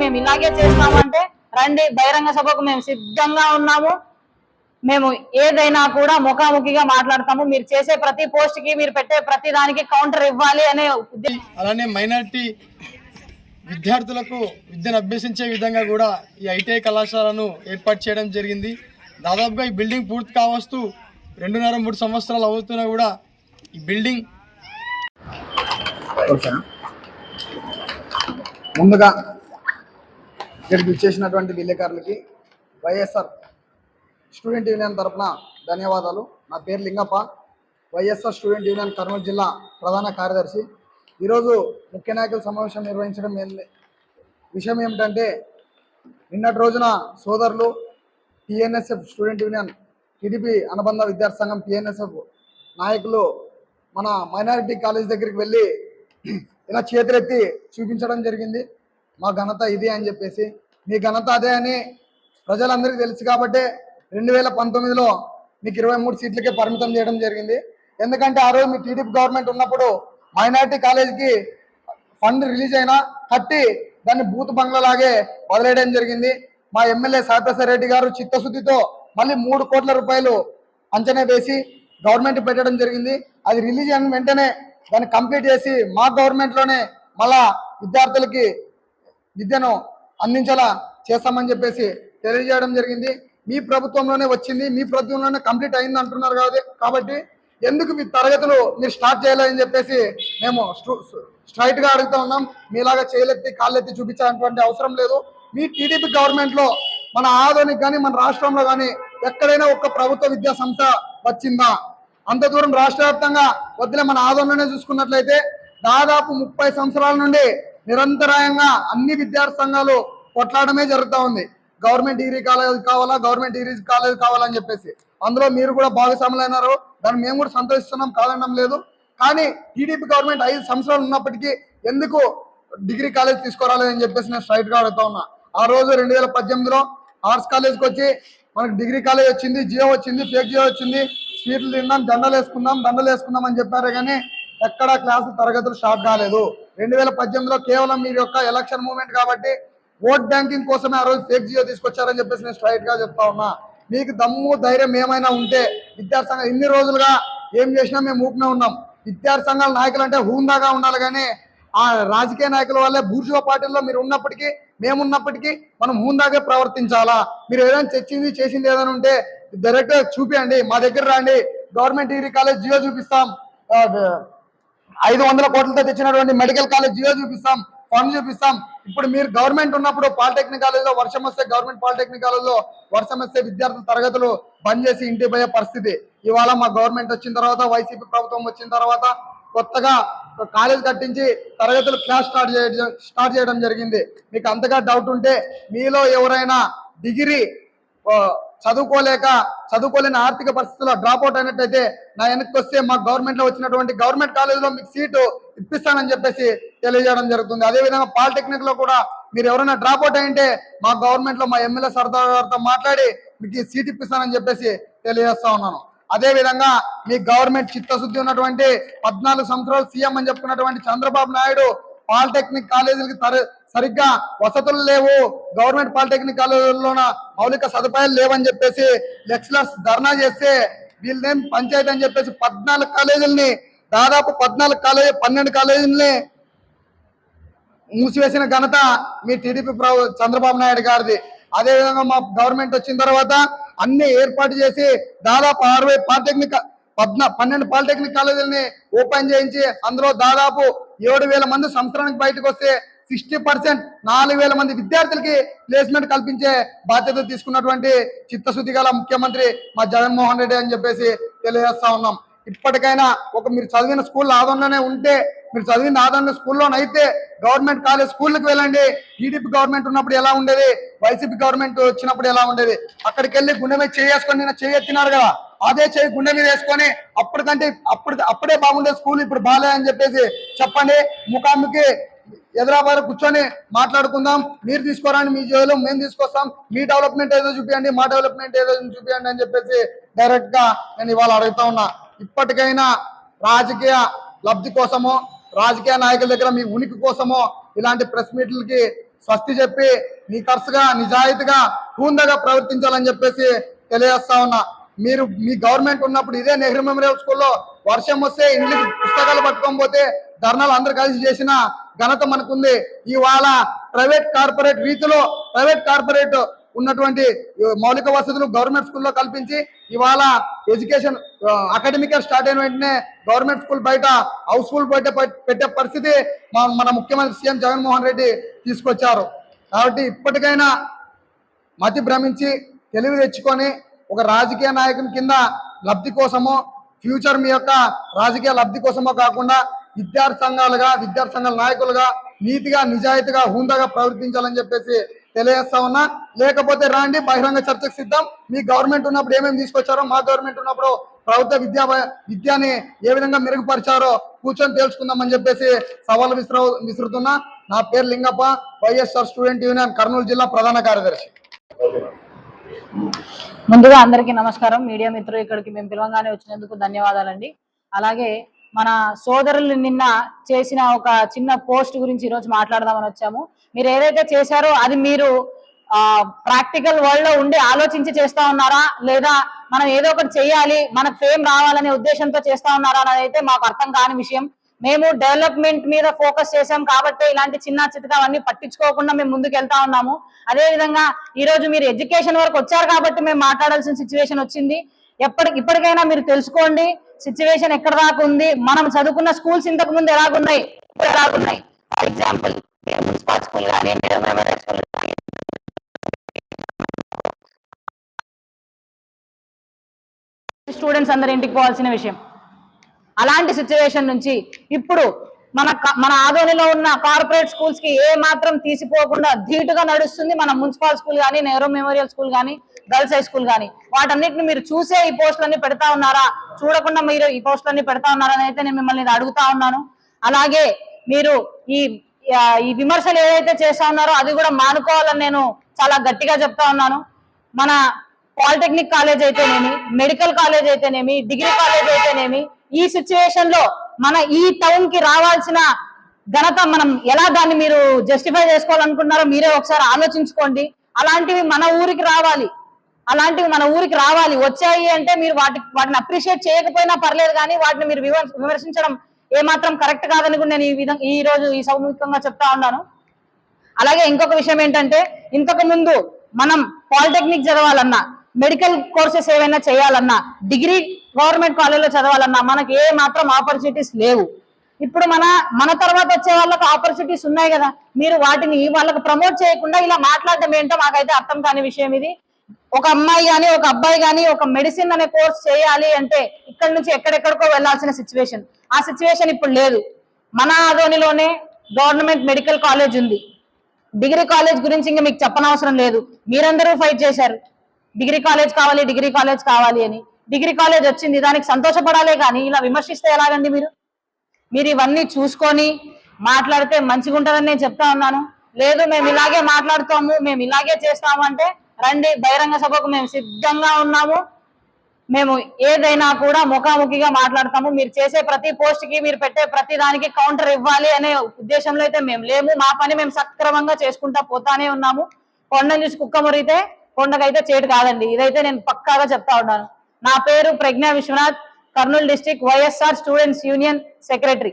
మేము ఇలాగే చేస్తామంటే రండి బహిరంగ సభకు మేము సిద్ధంగా ఉన్నాము. మేము ఏదైనా కూడా ముఖాముఖిగా మాట్లాడతాము. మీరు చేసే ప్రతి పోస్ట్కి మీరు పెట్టే ప్రతి దానికి కౌంటర్ ఇవ్వాలి అనే ఉద్దేశం అలానే మైనారిటీ విద్యార్థులకు విద్యను అభ్యసించే విధంగా కూడా ఈ ఐటీఐ కళాశాలను ఏర్పాటు చేయడం జరిగింది. దాదాపుగా ఈ బిల్డింగ్ పూర్తి కావస్తూ రెండున్నర మూడు సంవత్సరాలు అవుతున్నా కూడా ఈ బిల్డింగ్ ముందుగా ఇక్కడికి ఇచ్చేసినటువంటి విలేకరులకి వైఎస్ఆర్ స్టూడెంట్ యూనియన్ తరపున ధన్యవాదాలు. నా పేరు Lingappa. YSR student union Kurnool జిల్లా ప్రధాన కార్యదర్శి. ఈరోజు ముఖ్య నాయకుల సమావేశం నిర్వహించడం విషయం ఏమిటంటే నిన్నటి రోజున సోదరులు టిఎన్ఎస్ఎఫ్ స్టూడెంట్ యూనియన్ టీడీపీ అనుబంధ విద్యార్థి సంఘం టిఎన్ఎస్ఎఫ్ నాయకులు మన మైనారిటీ కాలేజ్ దగ్గరికి వెళ్ళి ఇలా చేతులెత్తి చూపించడం జరిగింది. మా ఘనత ఇది అని చెప్పేసి మీ ఘనత అదే అని ప్రజలందరికీ తెలుసు కాబట్టి రెండు వేల పంతొమ్మిదిలో మీకు ఇరవై మూడు సీట్లకే పరిమితం చేయడం జరిగింది. ఎందుకంటే ఆ రోజు మీ టీడీపీ గవర్నమెంట్ ఉన్నప్పుడు మైనారిటీ కాలేజీకి ఫండ్ రిలీజ్ అయినా కట్టి దాన్ని బూత్ బంగ్లాలాగే వదిలేయడం జరిగింది. మా ఎమ్మెల్యే సాయిప్రసాద్ రెడ్డి గారు చిత్తశుద్ధితో మళ్ళీ మూడు కోట్ల రూపాయలు అంచనా వేసి గవర్నమెంట్ పెట్టడం జరిగింది. అది రిలీజ్ అయిన వెంటనే దాన్ని కంప్లీట్ చేసి మా గవర్నమెంట్లోనే మళ్ళా విద్యార్థులకి విద్యను అందించేలా చేస్తామని చెప్పేసి తెలియజేయడం జరిగింది. మీ ప్రభుత్వంలోనే వచ్చింది. మీ ప్రభుత్వంలోనే కంప్లీట్ అయింది అంటున్నారు కాబట్టి కాబట్టి ఎందుకు మీ తరగతులు మీరు స్టార్ట్ చేయలేదని చెప్పేసి మేము స్ట్రైట్గా అడుగుతూ ఉన్నాం. మీలాగా చేయలెత్తి కాళ్ళెత్తి చూపించాలన్నటువంటి అవసరం లేదు. మీ టీడీపీ గవర్నమెంట్లో మన ఆదోనికి కానీ మన రాష్ట్రంలో కానీ ఎక్కడైనా ఒక్క ప్రభుత్వ విద్యా సంస్థ వచ్చిందా? అంత దూరం రాష్ట్ర వ్యాప్తంగా వద్దులే మన ఆదోళననే చూసుకున్నట్లయితే దాదాపు ముప్పై సంవత్సరాల నుండి నిరంతరాయంగా అన్ని విద్యార్థి సంఘాలు కొట్లాడమే జరుగుతూ ఉంది. గవర్నమెంట్ డిగ్రీ కాలేజ్ కావాలా గవర్నమెంట్ డిగ్రీ కాలేజ్ కావాలని చెప్పేసి. అందులో మీరు కూడా భాగస్వాములైనారు. దాన్ని మేము కూడా సంతోషిస్తున్నాం కాదనడం లేదు. కానీ టీడీపీ గవర్నమెంట్ ఐదు సంవత్సరాలు ఉన్నప్పటికీ ఎందుకు డిగ్రీ కాలేజ్ తీసుకురాలేదని చెప్పేసి నేను స్ట్రైట్గా అడుగుతా ఉన్నా. ఆ రోజు రెండు వేల పద్దెనిమిదిలో ఆర్ట్స్ కాలేజ్కి వచ్చి మనకు డిగ్రీ కాలేజ్ వచ్చింది జియో వచ్చింది ఫేక్ జియో వచ్చింది. స్వీట్లు తిందాం దండలు వేసుకుందాం దండలు వేసుకుందాం అని చెప్పారు కానీ ఎక్కడా క్లాసు తరగతులు స్టార్ట్ కాలేదు. రెండు వేల పద్దెనిమిదిలో కేవలం మీరు యొక్క ఎలక్షన్ మూమెంట్ కాబట్టి ఓట్ బ్యాంకింగ్ కోసమే ఆ రోజు ఫేక్ జియో తీసుకొచ్చారని చెప్పేసి నేను స్ట్రైట్గా చెప్తా ఉన్నా. మీకు దమ్ము ధైర్యం ఏమైనా ఉంటే విద్యార్థి సంఘం ఇన్ని రోజులుగా ఏం చేసినా మేము ఊపినే ఉన్నాం. విద్యార్థి సంఘాల నాయకులు అంటే హూందాగా ఉండాలి కానీ ఆ రాజకీయ నాయకుల వల్లే బూర్జువా పార్టీల్లో మీరు ఉన్నప్పటికీ మేమున్నప్పటికీ మనం హూందాగా ప్రవర్తించాలా? మీరు ఏదైనా చర్చింది చేసింది ఏదైనా ఉంటే డైరెక్ట్ చూపియండి. మా దగ్గర రండి. గవర్నమెంట్ డిగ్రీ కాలేజ్ జియో చూపిస్తాం. ఐదు వందల కోట్లతో తెచ్చినటువంటి మెడికల్ కాలేజ్ జియో చూపిస్తాం ఫండ్ చూపిస్తాం. ఇప్పుడు మీరు గవర్నమెంట్ ఉన్నప్పుడు పాలిటెక్నిక్ కాలేజ్లో వర్షం వస్తే గవర్నమెంట్ పాలిటెక్నిక్ కాలేజ్లో వర్షం వస్తే విద్యార్థుల తరగతులు బంద్ చేసి ఇంటికి పోయే పరిస్థితి. ఇవాళ మా గవర్నమెంట్ వచ్చిన తర్వాత వైసీపీ ప్రభుత్వం వచ్చిన తర్వాత కొత్తగా కాలేజ్ కట్టించి తరగతులు క్లాస్ స్టార్ట్ చేయడం స్టార్ట్ చేయడం జరిగింది. మీకు అంతగా డౌట్ ఉంటే మీలో ఎవరైనా డిగ్రీ చదువుకోలేక చదువుకోలేని ఆర్థిక పరిస్థితుల్లో డ్రాప్ అవుట్ అయినట్టయితే నా వెనక్కి వస్తే మా గవర్నమెంట్లో వచ్చినటువంటి గవర్నమెంట్ కాలేజీలో మీకు సీటు ఇప్పిస్తానని చెప్పేసి తెలియజేయడం జరుగుతుంది. అదే విధంగా పాలిటెక్నిక్లో కూడా మీరు ఎవరైనా డ్రాప్ అవుట్ అయింటే మా గవర్నమెంట్లో మా ఎమ్మెల్యే సర్దార్ గారితో మాట్లాడి మీకు ఈ సీట్ ఇప్పిస్తానని చెప్పేసి తెలియజేస్తా ఉన్నాను. అదే విధంగా మీ గవర్నమెంట్ చిత్తశుద్ధి ఉన్నటువంటి పద్నాలుగు సంవత్సరాలు సీఎం అని చెప్పుకున్నటువంటి చంద్రబాబు నాయుడు పాలిటెక్నిక్ కాలేజీలకి తర- సరిగ్గా వసతులు లేవు. గవర్నమెంట్ పాలిటెక్నిక్ కాలేజీల్లోన మౌలిక సదుపాయాలు లేవని చెప్పేసి లెక్చరర్స్ ధర్నా చేస్తే వీళ్ళేం పంచాయతీ అని చెప్పేసి పద్నాలుగు కాలేజీలని దాదాపు పద్నాలుగు కాలేజీ పన్నెండు కాలేజీలని మూసివేసిన ఘనత మీ టీడీపీ ప్రభు చంద్రబాబు నాయుడు గారిది. అదేవిధంగా మా గవర్నమెంట్ వచ్చిన తర్వాత అన్ని ఏర్పాటు చేసి దాదాపు అరవై పాలిటెక్నిక్ పద్నా పన్నెండు పాలిటెక్నిక్ కాలేజీలని ఓపెన్ చేయించి అందులో దాదాపు ఏడు వేల మంది సంవత్సరానికి బయటకు వస్తే సిక్స్టీ పర్సెంట్ నాలుగు వేల మంది విద్యార్థులకి ప్లేస్మెంట్ కల్పించే బాధ్యత తీసుకున్నటువంటి చిత్తశుద్ధి గల ముఖ్యమంత్రి మా జగన్మోహన్ రెడ్డి అని చెప్పేసి తెలియజేస్తా ఉన్నాం. ఇప్పటికైనా ఒక మీరు చదివిన స్కూల్ ఆదంలోనే ఉంటే మీరు చదివిన ఆదంలో స్కూల్లోనైతే గవర్నమెంట్ కాలేజ్ స్కూళ్ళకి వెళ్ళండి. టీడీపీ గవర్నమెంట్ ఉన్నప్పుడు ఎలా ఉండేది? వైసీపీ గవర్నమెంట్ వచ్చినప్పుడు ఎలా ఉండేది? అక్కడికి వెళ్ళి గుండె మీద చేసుకొని నిన్న చేయెత్తినారు కదా అదే చేయి గుండె మీద వేసుకొని అప్పటికంటే అప్పుడు అప్పుడే బాగుండే స్కూల్ ఇప్పుడు బాలే అని చెప్పేసి చెప్పండి. ముఖాముఖి హైదరాబాద్ కూర్చొని మాట్లాడుకుందాం. మీరు తీసుకోరండి మీ జోలో మేము తీసుకొస్తాం. మీ డెవలప్మెంట్ ఏదో చూపించండి మా డెవలప్మెంట్ ఏదో చూపించండి అని చెప్పేసి డైరెక్ట్గా నేను ఇవాళ అడుగుతా ఉన్నా. ఇప్పటికైనా రాజకీయ లబ్ధి కోసమో రాజకీయ నాయకుల దగ్గర మీ ఉనికి కోసమో ఇలాంటి ప్రెస్ మీట్లకి స్వస్తి చెప్పి మీ ఖర్చుగా నిజాయితీగా కూందగా ప్రవర్తించాలని చెప్పేసి తెలియజేస్తా ఉన్నా. మీరు మీ గవర్నమెంట్ ఉన్నప్పుడు ఇదే నెహ్రూ మెమోరియల్ స్కూల్లో వర్షం వస్తే ఇంటికి పుస్తకాలు పట్టుకొని పోతే ధర్నాలు అందరు కలిసి చేసిన ఘనత మనకుంది. ఇవాళ ప్రైవేట్ కార్పొరేట్ రీతిలో ప్రైవేట్ కార్పొరేట్ ఉన్నటువంటి మౌలిక వసతులు గవర్నమెంట్ స్కూల్లో కల్పించి ఇవాళ ఎడ్యుకేషన్ అకాడమిక్ స్టార్ట్ అయిన వెంటనే గవర్నమెంట్ స్కూల్ బయట హౌస్ బయట పెట్టే పరిస్థితి మన ముఖ్యమంత్రి సీఎం జగన్మోహన్ రెడ్డి తీసుకొచ్చారు. కాబట్టి ఇప్పటికైనా మతి భ్రమించి తెలివి తెచ్చుకొని ఒక రాజకీయ నాయకుని కింద లబ్ధి కోసమో ఫ్యూచర్ మీ యొక్క రాజకీయ లబ్ధి కోసమో కాకుండా విద్యార్థి సంఘాలుగా విద్యార్థి సంఘాల నాయకులుగా నీతిగా నిజాయితీగా హుందాగా ప్రవర్తించాలని చెప్పేసి తెలియజేస్తా ఉన్నా. లేకపోతే రాండి బహిరంగ చర్చకు సిద్ధం. మీ గవర్నమెంట్ ఉన్నప్పుడు ఏమేమి తీసుకొచ్చారో మా గవర్నమెంట్ ఉన్నప్పుడు ప్రభుత్వ విద్యా విద్యని ఏ విధంగా మెరుగుపరిచారో కూర్చొని తెలుసుకుందామని చెప్పేసి సవాల్ విసురు విసురుతున్నా. నా పేరు Lingappa YSR student union Kurnool జిల్లా ప్రధాన కార్యదర్శి. ముందుగా అందరికీ నమస్కారం. మీడియా మిత్రులు ఇక్కడికి మేము పిలవంగానే వచ్చినందుకు ధన్యవాదాలండి. అలాగే మన సోదరులు నిన్న చేసిన ఒక చిన్న పోస్ట్ గురించి ఈరోజు మాట్లాడదామని వచ్చాము. మీరు ఏదైతే చేశారో అది మీరు ప్రాక్టికల్ వరల్డ్లో ఉండి ఆలోచించి చేస్తా ఉన్నారా? లేదా మనం ఏదో ఒకటి చేయాలి మనకు ఫేమ్ రావాలనే ఉద్దేశంతో చేస్తా ఉన్నారా అనేది అయితే మాకు అర్థం కాని విషయం. మేము డెవలప్మెంట్ మీద ఫోకస్ చేసాం కాబట్టి ఇలాంటి చిన్న చితకావన్నీ పట్టించుకోకుండా మేము ముందుకు వెళ్తా ఉన్నాము. అదే విధంగా ఈ రోజు మీరు ఎడ్యుకేషన్ వరకు వచ్చారు కాబట్టి మేము మాట్లాడాల్సిన సిచ్యువేషన్ వచ్చింది. ఎప్పటి ఇప్పటికైనా మీరు తెలుసుకోండి. సిచ్యువేషన్ ఎక్కడ దాకా ఉంది? మనం చదువుకున్న స్కూల్స్ ఇంతకు ముందు ఎలాగున్నాయి? ఇప్పుడు ఎలాగున్నాయి? ఫర్ ఎగ్జాంపుల్ మున్సిపల్ స్కూల్ కానీ స్కూల్ కానీ స్టూడెంట్స్ అందరు ఇంటికి పోవాల్సిన విషయం. అలాంటి సిచ్యువేషన్ నుంచి ఇప్పుడు మన మన ఆదోనిలో ఉన్న కార్పొరేట్ స్కూల్స్కి ఏ మాత్రం తీసిపోకుండా ధీటుగా నడుస్తుంది మన మున్సిపల్ స్కూల్ కానీ నెహ్రూ మెమోరియల్ స్కూల్ కానీ గర్ల్స్ హై స్కూల్ కానీ వాటన్నిటిని మీరు చూసే ఈ పోస్టులన్నీ పెడతా ఉన్నారా? చూడకుండా మీరు ఈ పోస్టులన్నీ పెడతా ఉన్నారా అని అయితే నేను మిమ్మల్ని అడుగుతా ఉన్నాను. అలాగే మీరు ఈ ఈ విమర్శలు ఏదైతే చేస్తా ఉన్నారో అది కూడా మానుకోవాలని నేను చాలా గట్టిగా చెప్తా ఉన్నాను. మన పాలిటెక్నిక్ కాలేజ్ అయితేనేమి మెడికల్ కాలేజ్ అయితేనేమి డిగ్రీ కాలేజ్ అయితేనేమి ఈ సిచ్యువేషన్లో మన ఈ టౌన్కి రావాల్సిన ఘనత మనం ఎలా దాన్ని మీరు జస్టిఫై చేసుకోవాలనుకున్నారో మీరే ఒకసారి ఆలోచించుకోండి. అలాంటివి మన ఊరికి రావాలి. అలాంటివి మన ఊరికి రావాలి. వచ్చాయి అంటే మీరు వాటి వాటిని అప్రిషియేట్ చేయకపోయినా పర్లేదు కానీ వాటిని మీరు విమర్శించడం ఏమాత్రం కరెక్ట్ కాదని కూడా నేను ఈ విధంగా ఈ రోజు ఈ సౌముఖంగా చెప్తా ఉన్నాను. అలాగే ఇంకొక విషయం ఏంటంటే ఇంతకు ముందు మనం పాలిటెక్నిక్ చదవాలన్నా మెడికల్ కోర్సెస్ ఏవైనా చేయాలన్నా డిగ్రీ గవర్నమెంట్ కాలేజ్లో చదవాలన్నా మనకి ఏ మాత్రం ఆపర్చునిటీస్ లేవు. ఇప్పుడు మన మన తర్వాత వచ్చే వాళ్ళకు ఆపర్చునిటీస్ ఉన్నాయి కదా. మీరు వాటిని వాళ్ళకు ప్రమోట్ చేయకుండా ఇలా మాట్లాడడం ఏంటో మాకైతే అర్థం కాని విషయం ఇది. ఒక అమ్మాయి కానీ ఒక అబ్బాయి కానీ ఒక మెడిసిన్ అనే కోర్స్ చేయాలి అంటే ఇక్కడ నుంచి ఎక్కడెక్కడికో వెళ్ళాల్సిన సిచ్యువేషన్. ఆ సిచ్యువేషన్ ఇప్పుడు లేదు. మన ఆధోనిలోనే గవర్నమెంట్ మెడికల్ కాలేజ్ ఉంది. డిగ్రీ కాలేజ్ గురించి ఇంకా మీకు చెప్పనవసరం లేదు. మీరందరూ ఫైట్ చేశారు. డిగ్రీ కాలేజ్ కావాలి డిగ్రీ కాలేజ్ కావాలి అని. డిగ్రీ కాలేజ్ వచ్చింది దానికి సంతోషపడాలే కానీ ఇలా విమర్శిస్తే ఎలాగండి మీరు? మీరు ఇవన్నీ చూసుకొని మాట్లాడితే మంచిగా ఉంటుందని నేను చెప్తా ఉన్నాను. లేదు మేము ఇలాగే మాట్లాడుతాము మేము ఇలాగే చేస్తాము అంటే రండి బహిరంగ సభకు మేము సిద్ధంగా ఉన్నాము. మేము ఏదైనా కూడా ముఖాముఖిగా మాట్లాడతాము. మీరు చేసే ప్రతి పోస్ట్కి మీరు పెట్టే ప్రతి దానికి కౌంటర్ ఇవ్వాలి అనే ఉద్దేశంలో అయితే మేము లేము. మా పని మేము సక్రమంగా చేసుకుంటా పోతానే ఉన్నాము. కొండను చూసి కుక్క మురిగితే కొండకైతే చేటు కాదండి. ఇదైతే నేను పక్కాగా చెప్తా ఉన్నాను. నా పేరు Pragna Vishwanath Kurnool district YSR students union secretary.